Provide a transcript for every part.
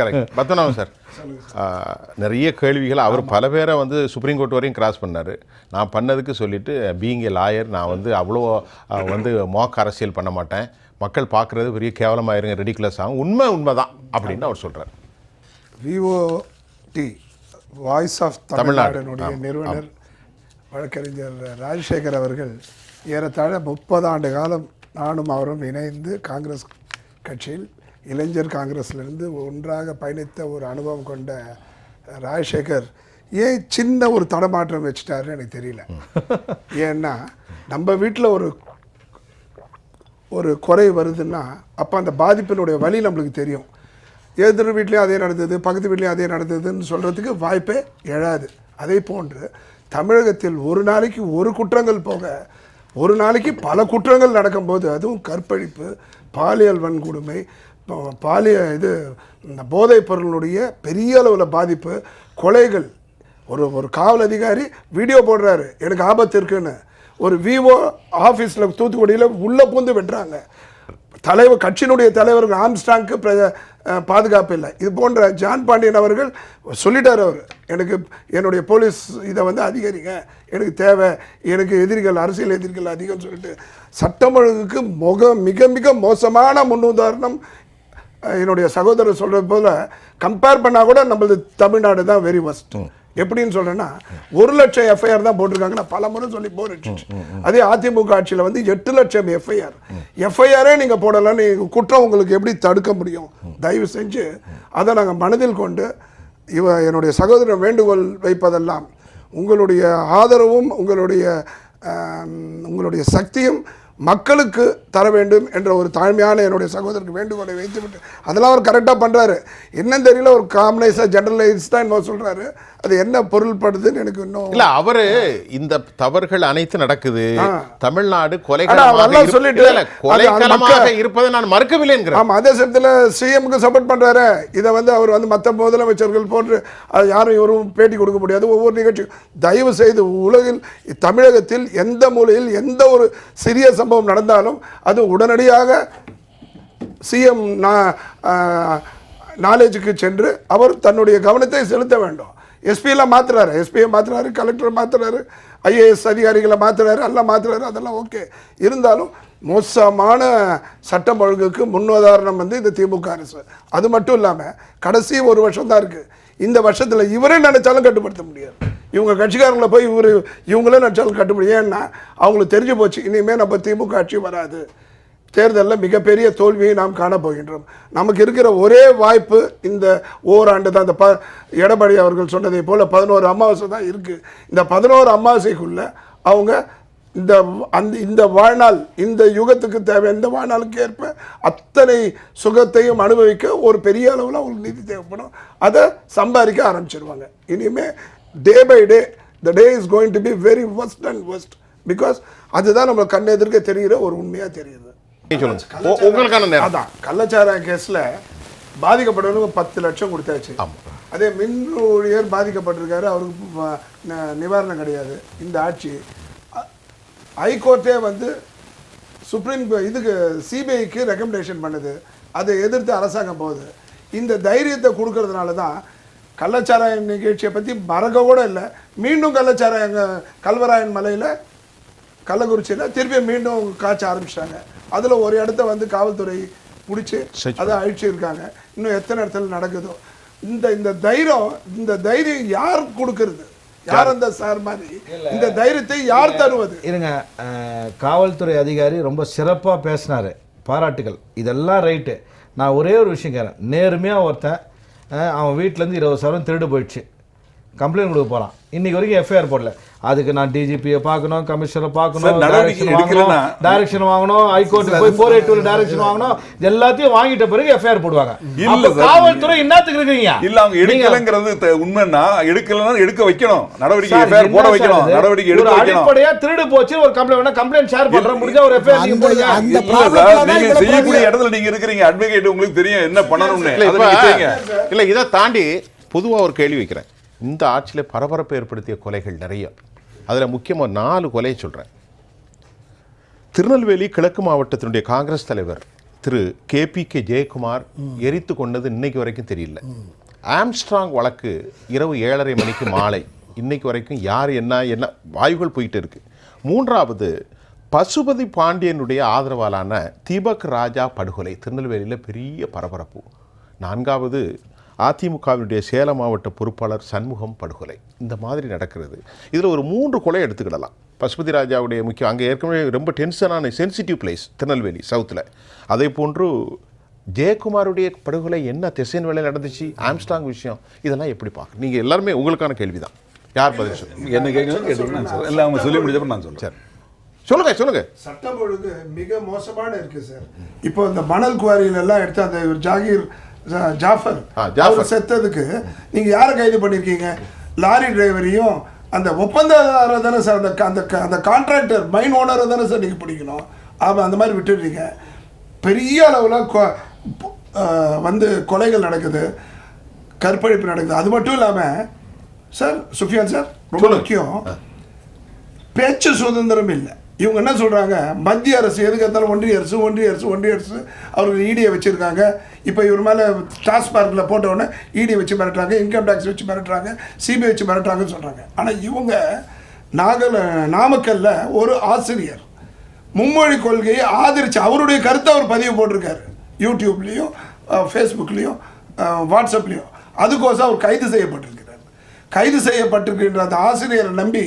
Correct. Padmanabhan sir. நிறைய கேள்விகள் அவர் பல பேரை வந்து சுப்ரீம் கோர்ட் வரையும் கிராஸ் பண்ணார். நான் பண்ணதுக்கு சொல்லிட்டு பீயிங் ஏ லாயர் நான் வந்து அவ்வளோ வந்து மோக்க அரசியல் பண்ண மாட்டேன். மக்கள் பார்க்குறது பெரிய கேவலமாயிருங்க ரெடிகுலஸ் ஆகும். உண்மை உண்மை தான் அப்படின்னு அவர் சொல்கிறார் V O T voice of Tamil Nadu. தமிழ்நாடுனுடைய நிறுவனர் வழக்கறிஞர் ராஜசேகர் அவர்கள் ஏறத்தாழ முப்பது ஆண்டு காலம் நானும் அவரும் இணைந்து காங்கிரஸ் கட்சியில் இளைஞர் காங்கிரஸ்லேருந்து ஒன்றாக பயணித்த ஒரு அனுபவம் கொண்ட ராஜசேகர் ஏன் சின்ன ஒரு தடமாற்றம் வச்சுட்டாருன்னு எனக்கு தெரியல. ஏன்னா நம்ம வீட்டில் ஒரு ஒரு குறை வருதுன்னா அப்போ அந்த பாதிப்பினுடைய வழி நம்மளுக்கு தெரியும். எதிர் வீட்லேயும் அதே நடந்தது பக்கத்து வீட்லேயும் அதே நடந்ததுன்னு சொல்கிறதுக்கு வாய்ப்பே எழாது. அதே போன்று தமிழகத்தில் ஒரு நாளைக்கு ஒரு குற்றங்கள் போக ஒரு நாளைக்கு பல குற்றங்கள் நடக்கும்போது அதுவும் கற்பழிப்பு பாலியல் வன்கொடுமை பாலிய இது இந்த போதைப் பொருளுடைய பெரிய அளவில் பாதிப்பு கொலைகள். ஒரு ஒரு காவல் அதிகாரி வீடியோ போடுறாரு எனக்கு ஆபத்து இருக்குன்னு. ஒரு விவோ ஆஃபீஸில் தூத்துக்குடியில் உள்ளே பூந்து வெட்டுறாங்க. தலைவர் கட்சியினுடைய தலைவர் ஆம்ஸ்டாங்க்கு பிர- பாதுகாப்பு இல்லை. இது போன்ற ஜான் பாண்டியன் அவர்கள் சொல்லிட்டார் அவர். எனக்கு என்னுடைய போலீஸ் இதை வந்து அதிகரிங்க. எனக்கு தேவை எனக்கு எதிரிகள் அரசியல் எதிரிகள் அதிகம் சொல்லிட்டு சட்டம் ஒழுங்குக்கு முக மிக மிக மோசமான முன்னுதாரணம் என்னுடைய சகோதரர் சொல்றது போல கம்பேர் பண்ணா கூட நம்மளது தமிழ்நாடு தான் வெரி worst. எப்படின்னு சொல்றேன்னா ஒரு லட்சம் எஃப்ஐஆர் தான் போட்டிருக்காங்க நான் பல முறை சொல்லி போர் அதே அதிமுக ஆட்சியில் வந்து எட்டு லட்சம் எஃப்ஐஆர் எஃப்ஐஆரே நீங்க போடலன்னு குற்றம் உங்களுக்கு எப்படி தடுக்க முடியும்? தயவு செஞ்சு அதை நாங்கள் மனதில் கொண்டு இவ என்னுடைய சகோதரர் வேண்டுகோள் வைப்பதெல்லாம் உங்களுடைய ஆதரவும் உங்களுடைய உங்களுடைய சக்தியும் மக்களுக்கு தர வேண்டும் என்ற ஒரு தாழ்மையான என்னுடைய சகோதரருக்கு வேண்டுகோளை வைத்துவிட்டு அதெல்லாம் அவர் கரெக்டாக பண்ணுறாரு என்னன்னு தெரியல ஒரு காமனைஸாக ஜெனரலைஸ் தான் என்னமோ சொல்கிறாரு அது என்ன பொருள்படுதுன்னு எனக்கு இன்னும் இல்ல அவரு இந்த தவறுகள் அனைத்து நடக்குது. தமிழ்நாடு கொலைகளமாக இருப்ப- சொல்லிட்டு, இருப்பதை நான் மறுக்கவில்லை ஆமாம் அதே சமயத்தில் சிஎம்க்கு சப்போர்ட் பண்ணுறாரு இதை வந்து அவர் வந்து மற்ற முதலமைச்சர்கள் போன்று அது யாரும் இவரும் பேட்டி கொடுக்க முடியாது. ஒவ்வொரு நிகழ்ச்சி தயவு செய்து உலகில் தமிழகத்தில் எந்த மூலையில் எந்த ஒரு சிறிய சம்பவம் நடந்தாலும் அது உடனடியாக சிஎம் நாலேஜுக்கு சென்று அவர் தன்னுடைய கவனத்தை செலுத்த வேண்டும். எஸ்பியெல்லாம் மாற்றுறாரு எஸ்பியை மாற்றுறாரு கலெக்டரை மாத்துறாரு ஐஏஎஸ் அதிகாரிகளை மாற்றுறாரு எல்லாம் மாத்துறாரு அதெல்லாம் ஓகே இருந்தாலும் மோசமான சட்டம் ஒழுங்குக்கு முன்னுதாரணம் வந்து இந்த திமுக அரசு. அது மட்டும் இல்லாமல் கடைசி ஒரு வருஷம் தான் இருக்குது இந்த வருஷத்தில் இவரே நினைச்சாலும் கட்டுப்படுத்த முடியாது. இவங்க கட்சிக்காரங்களை போய் இவர் இவங்களே நினைச்சாலும் கட்டுப்படி. ஏன்னா அவங்களுக்கு தெரிஞ்சு போச்சு இனிமேல் நம்ம திமுக ஆட்சி வராது. தேர்தலில் மிகப்பெரிய தோல்வியை நாம் காணப்போகின்றோம் நமக்கு இருக்கிற ஒரே வாய்ப்பு இந்த ஓராண்டு தான். இந்த ப எடப்பாடி அவர்கள் சொன்னதை போல் பதினோரு அமாவாசை தான் இருக்குது இந்த பதினோரு அமாவாசைக்குள்ள அவங்க இந்த அந்த இந்த வாழ்நாள் இந்த யுகத்துக்கு தேவை இந்த வாழ்நாளுக்கு ஏற்ப அத்தனை சுகத்தையும் அனுபவிக்க ஒரு பெரிய அளவில் அவங்களுக்கு நிதி தேவைப்படும். அதை சம்பாதிக்க ஆரம்பிச்சிருவாங்க. இனிமேல் day by day the day is going to be very worst and worst. Because அதுதான் நம்ம கண் எதிர்க்க தெரிகிற ஒரு உண்மையாக தெரியுது உங்களுக்கான அதான் கள்ளச்சாராய கேஸில் பாதிக்கப்பட்டவனுக்கு பத்து லட்சம் கொடுத்தாச்சு. அதே மின் ஊழியர் பாதிக்கப்பட்டிருக்காரு அவருக்கு நிவாரணம் கிடையாது. இந்த ஆட்சி ஹைகோர்ட்டே வந்து சுப்ரீம் இதுக்கு சிபிஐக்கு ரெக்கமெண்டேஷன் பண்ணுது. அதை எதிர்த்து அரசாங்கம் போகுது. இந்த தைரியத்தை கொடுக்கறதுனால தான் கள்ளச்சாராய நிகழ்ச்சியை பற்றி மறக்க கூட இல்லை. மீண்டும் கள்ளச்சாராய கல்வராயன் மலையில் கள்ளக்குறிச்சியில் திருப்பி மீண்டும் காய்ச்ச ஆரம்பிச்சிட்டாங்க. அதில் ஒரு இடத்த வந்து காவல்துறை பிடிச்சி அதை அழிச்சிருக்காங்க இன்னும் எத்தனை இடத்துல நடக்குதோ. இந்த இந்த தைரியம் இந்த தைரியம் யார் கொடுக்கறது? யார் அந்த சார் மாதிரி? இந்த தைரியத்தை யார் தருவது? இருங்க காவல்துறை அதிகாரி ரொம்ப சிறப்பாக பேசினாரு. பாராட்டுகள். இதெல்லாம் ரைட்டு. நான் ஒரே ஒரு விஷயம் கேட்குறேன். நேர்மையாக ஒருத்தன் அவன் வீட்டிலேருந்து இருபது சவரம் திருடு போயிடுச்சு. கம்ப்ளைண்ட் கொடுக்க போகிறான் இன்னைக்கு வரைக்கும் எஃப்ஐஆர் போடல. அதுக்கு நான் டிஜிபியை பார்க்கணும் கமிஷனரை பார்க்கணும் டைரக்ஷன் வாங்கணும் எடுக்கலைன்னா- டைரக்ஷன் வாங்கணும் ஹைகோர்ட்டுக்கு போய் ஃபோர் எயிட் டூ டைரக்ஷன் வாங்கணும் எல்லாத்தையும் வாங்கிட்ட பிறகு எஃப்ஐஆர் போடுவாங்க. இல்ல. காவல்துறை என்னத்துக்கு இருக்கீங்க? இல்ல அவங்க எடுக்கலங்கிறது உண்மைன்னா எடுக்கலன்னா எடுக்க வைக்கணும். நடவடிக்கை எஃப்ஐஆர் போட வைக்கணும்? நடவடிக்கை எடுக்க வைக்கணும். அடிப்படையா திருடு போச்சு ஒரு கம்ப்ளைண்ட் வேணா கம்ப்ளைண்ட் ஷேர் பண்றேன் முடிஞ்சா ஒரு எஃப்ஐஆர் நீங்க போடுங்க. நீங்க செய்யக்கூடிய. இடத்துல நீங்க இருக்கிறீங்க. அட்வொகேட் உங்களுக்கு தெரியும் என்ன பண்ணணும்னு. இல்ல இதை தாண்டி பொதுவா ஒரு கேள்வி வைக்கிறேன். இந்த ஆட்சியில பரபரப்பு ஏற்படுத்திய கொலைகள் நிறைய. அதுல முக்கியமா நாலு கொலையை சொல்றேன். திருநெல்வேலி கிழக்கு மாவட்டத்தினுடைய காங்கிரஸ் தலைவர் திரு கேபிகே ஜெயக்குமார் எரித்து கொண்டது இன்னைக்கு வரைக்கும் தெரியல. ஆம்ஸ்ட்ராங் வழக்கு இரவு ஏழரை மணிக்கு மாலை. இன்னைக்கு வரைக்கும் யார் என்ன என்ன வாய்வுகள் போயிட்டு இருக்கு. மூன்றாவது பசுபதி பாண்டியனுடைய ஆதரவாளான தீபக் ராஜா படுகொலை. திருநெல்வேலியில் பெரிய பரபரப்பு. நான்காவது அதிமுகவினுடைய சேலம் மாவட்ட பொறுப்பாளர் சண்முகம் படுகொலை. இந்த மாதிரி நடக்கிறது. இதில் ஒரு மூன்று கொலை எடுத்துக்கிடலாம். பசுபதி ராஜாவுடைய முக்கியம் அங்கே ஏற்கனவே ரொம்ப டென்ஷனான சென்சிட்டிவ் பிளேஸ் திருநெல்வேலி சவுத்தில் அதே போன்று ஜெயக்குமாருடைய படுகொலை என்ன திசையின் வேலை நடந்துச்சு? ஆம்ஸ்டாங் விஷயம். இதெல்லாம் எப்படி பார்க்க? நீங்கள் எல்லாருமே உங்களுக்கான கேள்வி தான் யார் பதில் சொல்லுங்க? என்ன கேட்கணும்? நான் அவங்க சொல்லி முடிஞ்சப்ப நான் சொல்றேன். சொல்லுங்க சொல்லுங்க. சட்டம் ஒழுங்கு மிக மோசமான இருக்கு சார். இப்போ இந்த மணல் குவாரியில எல்லாம் எடுத்து அந்த ஜாகீர் ஜாஃபர். ஜாஃபர். செத்ததுக்கு நீங்க யாரை கைது பண்ணிருக்கீங்க? லாரி டிரைவரையும் அந்த ஒப்பந்ததார தானே சார் அந்த அந்த அந்த கான்ட்ராக்டர் மைன் ஓனரை தானே சார் நீங்க பிடிக்கணும்? அவன் அந்த மாதிரி விட்டுடுறீங்க. பெரிய அளவில் வந்து கொலைகள் நடக்குது கற்பழிப்பு நடக்குது. அது மட்டும் இல்லாமல் சார் சுஃபியான் சார் ரொம்ப. முக்கியம். பேச்சு சுதந்திரம் இல்லை. இவங்க என்ன சொல்கிறாங்க மத்திய அரசு எதுக்கு இருந்தாலும் ஒன்றிய அரசு ஒன்றிய அரசு ஒன்றிய அரசு. அவர்கள் ஈடியை வச்சுருக்காங்க. இப்போ இவர் மேலே டாஸ்மார்க்கில் போட்ட உடனே வச்சு மிரட்டுறாங்க இன்கம் டேக்ஸ் வச்சு மிரட்டுறாங்க சிபிஐ வச்சு மிரட்டுறாங்கன்னு சொல்கிறாங்க ஆனால் இவங்க நாகல் நாமக்கல்ல ஒரு ஆசிரியர் மும்மொழி கொள்கையை ஆதரித்து அவருடைய கருத்தை அவர் பதிவு போட்டிருக்காரு. யூடியூப்லேயும் ஃபேஸ்புக்லேயும் வாட்ஸ்அப்லேயும். அதுக்கோசம் அவர் கைது செய்யப்பட்டிருக்கிறார். கைது செய்யப்பட்டிருக்கின்ற அந்த ஆசிரியரை நம்பி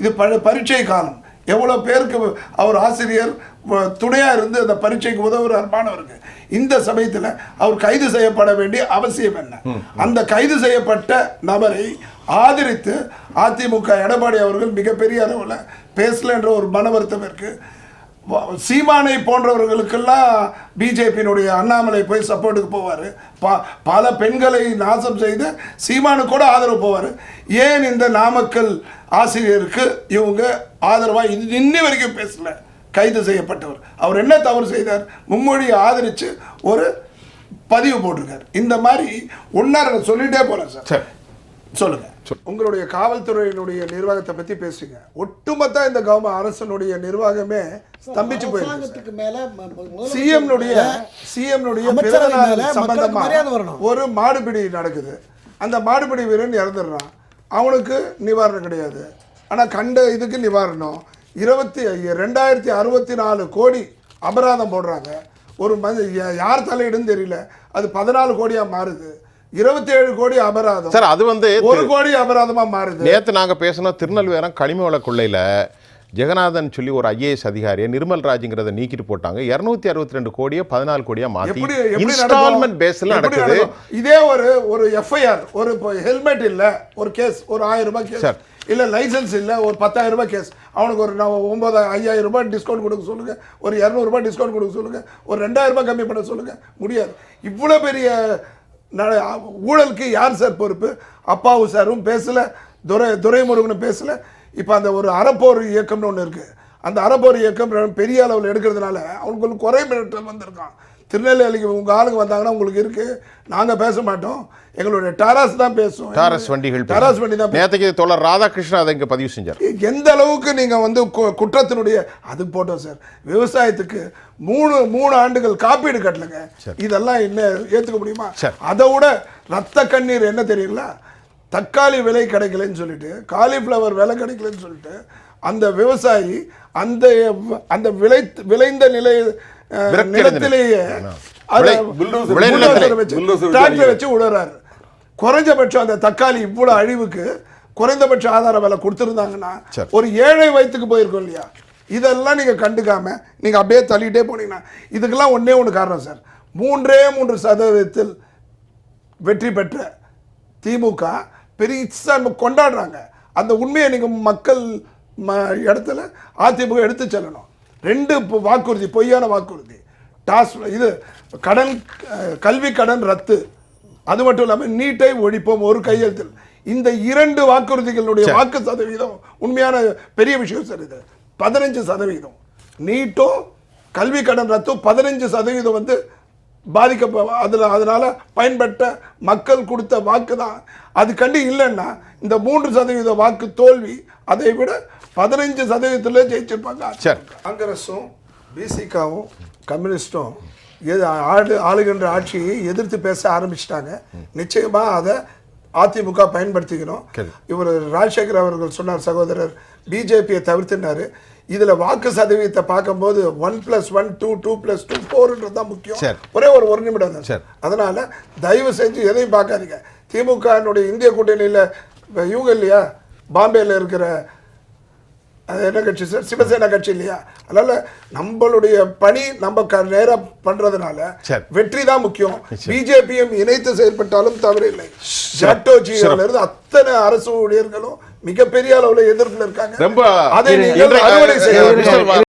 இது ப பரீட்சை காலம். எவ்வளோ பேருக்கு அவர் ஆசிரியர் வ- துணையா இருந்து அந்த பரீட்சைக்கு உதவுறார் மாணவருக்கு. இந்த சமயத்தில் அவர் கைது செய்யப்பட வேண்டிய அவசியம் என்ன? அந்த கைது செய்யப்பட்ட நபரை ஆதரித்து அதிமுக எடப்பாடி அவர்கள் மிகப்பெரிய அளவில் பேசலன்ற ஒரு மன வருத்தம் இருக்கு. வ- சீமானை போன்றவர்களுக்கெல்லாம் பிஜேபியினுடைய அண்ணாமலை போய் சப்போர்ட்டுக்கு போவார். ப பல பெண்களை நாசம் செய்து சீமானு கூட ஆதரவு போவார். ஏன் இந்த நாமக்கல் ஆசிரியருக்கு இவங்க ஆதரவாக இது இன்னி வரைக்கும் பேசல. கைது செய்யப்பட்டவர். அவர் என்ன தவறு செய்தார்? மும்மொழியை ஆதரித்து ஒரு பதிவு போட்டிருக்கார். இந்த மாதிரி ஒன்னார சொல்லிட்டே போகிறேன் சார். சரி. சொல்லுங்க. உங்களுடைய காவல்துறையினுடைய நிர்வாகத்தை பத்தி பேசுங்க. ஒட்டுமொத்த இந்த கவர்மெண்ட் அரசனுடைய நிர்வாகமே ஸ்தம்பிச்சு போயிருக்கு மேல ம- ம- முதலமைச்சர் சிஎம் னுடைய மேல சிஎம் னுடைய அமைச்சரவை பிறந்தநாள் மேல மக்களுக்கு சம்பந்தமா மரியாதை வரணும். ஒரு மாடுபிடி நடக்குது. அந்த மாடுபிடி வீரன் இறந்துடுறான். அவனுக்கு நிவாரணம் கிடையாது. ஆனா கண்ட இதுக்கு நிவாரணம். இருபத்தி ரெண்டாயிரத்தி அறுபத்தி நாலு கோடி அபராதம் போடுறாங்க. ஒரு மதி யார் தலையிடுன்னு தெரியல. அது பதினாலு கோடியா மாறுது. இருபத்தி ஏழு கோடி அபராதம். சார் அது வந்து ஒரு கோடி அபராதமா மாறுது. நேற்று நாங்கள் பேசினோம் திருநெல்வேலம் கனிம வள கொள்ளையில் ஜெகநாதன் சொல்லி ஒரு ஐஏஎஸ் அதிகாரியை நிர்மல் ராஜுங்கிறத நீக்கிட்டு போட்டாங்க. இரநூத்தி அறுபத்தி ரெண்டு கோடியை பதினாலு கோடியா மாற்றி இன்ஸ்டால்மெண்ட்? பேஸில் நடக்குது? இதே ஒரு ஒரு எஃப்ஐஆர் ஒரு ஹெல்மெட் இல்ல ஒரு கேஸ் ஒரு ஆயிரம் ரூபாய் கேஸ் சார். இல்ல லைசென்ஸ் இல்ல ஒரு பத்தாயிரம் ரூபாய் கேஸ். அவனுக்கு ஒரு நான் ஐயாயிரம் ரூபாய் டிஸ்கவுண்ட் கொடுக்க சொல்லுங்க. ஒரு இரநூறு ரூபாய் டிஸ்கவுண்ட் கொடுக்க சொல்லுங்க. ஒரு ரெண்டாயிரம் ரூபாய் கம்மி பண்ண சொல்லுங்க. முடியாது. இவ்வளவு பெரிய ஊழலுக்கு யார் சார் பொறுப்பு? அப்பாவு சாரும் பேசல துரை துரைமுருகனும் பேசல. இப்போ அந்த ஒரு அறப்போர் இயக்கம்னு ஒன்று இருக்கு. அந்த அறப்போர் இயக்கம் பெரிய அளவில் எடுக்கிறதுனால அவங்களுக்கு குறை மிரட்டல் வந்திருக்கான். திருநெல்வேலிக்கு உங்க ஆளுங்க வந்தாங்கன்னா உங்களுக்கு இருக்கு. நாங்க பேச மாட்டோம். எங்களுடைய டாராஸ் தான் பேசுவோம் டாரஸ் வண்டிகள் டாராஸ் வண்டி தான் நேற்றுக்கு தோழர் ராதாகிருஷ்ணன் அதை இங்கே பதிவு செஞ்சார். எந்த அளவுக்கு நீங்க வந்து குற்றத்தினுடைய அது போட்டோம் சார். விவசாயத்துக்கு மூணு மூணு ஆண்டுகள் காப்பீடு கட்டலங்க. இதெல்லாம் என்ன ஏத்துக்க முடியுமா. அதை விட ரத்த கண்ணீர் என்ன தெரியுங்களா? தக்காளி விலை கிடைக்கலன்னு சொல்லிட்டு காலிஃப்ளவர் விலை கிடைக்கலன்னு சொல்லிட்டு அந்த விவசாயி அந்த அந்த விளை விளைந்த நிலை நிலத்திலேயே. வச்சு விடுறாரு குறைஞ்சபட்சம் அந்த தக்காளி இவ்வளவு அழிவுக்கு குறைந்தபட்ச ஆதார விலை கொடுத்துருந்தாங்கன்னா. ஒரு ஏழை வயிற்றுக்கு போயிருக்கோம் இல்லையா இதெல்லாம் நீங்க கண்டுக்காம நீங்க அப்படியே தள்ளிட்டே போனீங்கன்னா இதுக்கெல்லாம் ஒண்ணே ஒன்று காரணம் சார் மூன்றே மூன்று சதவீதத்தில் வெற்றி பெற்ற திமுக பெருசா நம்ம கொண்டாடுறாங்க. அந்த உண்மையை நீங்க மக்கள் ம இடத்துல அதிமுக எடுத்து செல்லணும். ரெண்டு வாக்குறுதி பொய்யான வாக்குறுதி. டாஸ் இது கடன் கல்வி கடன் ரத்து. அது மட்டும் இல்லாமல் நீட்டை ஒழிப்போம் ஒரு கையெழுத்தில். இந்த இரண்டு வாக்குறுதிகளுடைய வாக்கு சதவீதம் உண்மையான பெரிய விஷயம் சார் இது. பதினஞ்சு சதவீதம். நீட்டோ கல்வி கடன் ரத்தும் பதினஞ்சு சதவீதம் வந்து பாதிக்க அதில் அதனால பயன்பட்ட மக்கள் கொடுத்த வாக்கு தான் அது கண்டு இல்லைன்னா இந்த மூன்று சதவீத வாக்கு தோல்வி அதை விட பதினஞ்சு சதவீதத்தில் ஜெயிச்சிருப்பாங்க. சரி. காங்கிரஸும் பிசிகாவும் கம்யூனிஸ்டும் எது ஆளு ஆளுகின்ற ஆட்சியை எதிர்த்து பேச ஆரம்பிச்சிட்டாங்க. நிச்சயமா அதை அதிமுக பயன்படுத்திக்கணும். இவர் ராஜசேகர் அவர்கள் சொன்னார் சகோதரர் பிஜேபியை தவிர்த்துனாரு இதுல வாக்கு சதவீதத்தை பார்க்கும்போது one plus one two two plus two ஃபோர்ன்றது தான் முக்கியம். ஒரே ஒரு ஒரு நிமிடம் தான். சரி. அதனால தயவு செஞ்சு எதையும் பார்க்காதீங்க. திமுக இந்திய கூட்டணியில இவங்க இல்லையா? பாம்பேல இருக்கிற அது என்ன கட்சி சார்? சிவசேனா கட்சி இல்லையா? அதனால நம்மளுடைய பணி நம்ம க நேரா பண்றதுனால சரி. வெற்றி தான் முக்கியம். பிஜேபியும் இணைத்து செயல்பட்டாலும் தவறில்லை. ஜாட்டோஜியோல இருந்து அத்தனை அரசு ஊழியர்களும் மிகப்பெரிய அளவுல எதிர்ப்புல இருக்காங்க. ரொம்ப அதை